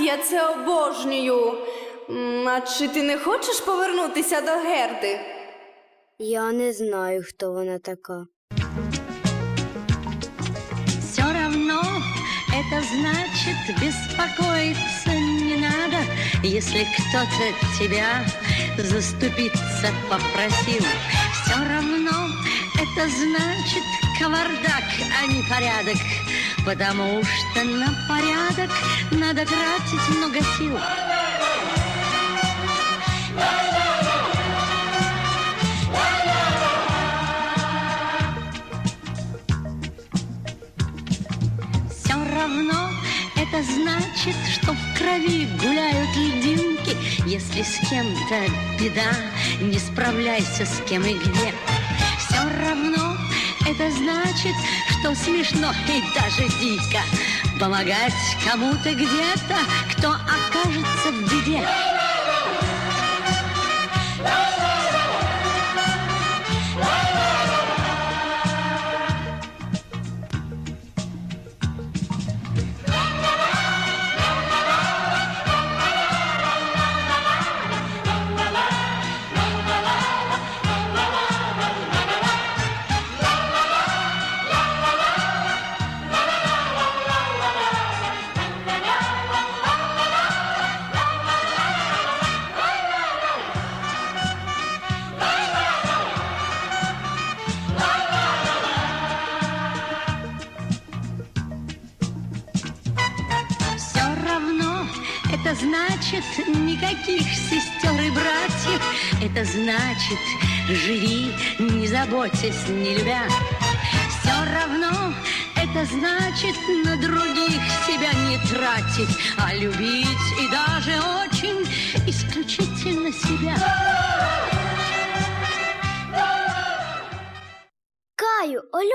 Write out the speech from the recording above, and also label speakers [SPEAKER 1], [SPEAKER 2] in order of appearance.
[SPEAKER 1] я це обожнюю. М, А чи ти не хочеш повернутися до Герди?
[SPEAKER 2] Я не знаю, хто вона така.
[SPEAKER 3] Все равно это значит беспокоиться не надо, если кто-то тебя заступиться попросил. Все равно это значит кавардак, а не порядок, потому что на порядок надо тратить много сил. Все равно это значит, что в крови гуляют льдинки. Если с кем-то беда, не справляйся с кем и где. Это значит, что смешно и даже дико помогать кому-то где-то, кто окажется в беде. Это значит никаких сестер и братьев. Это значит живи, не заботясь, не любя. Все равно это значит на других себя не тратить, а любить и даже очень исключительно себя.
[SPEAKER 2] Каю, Олю.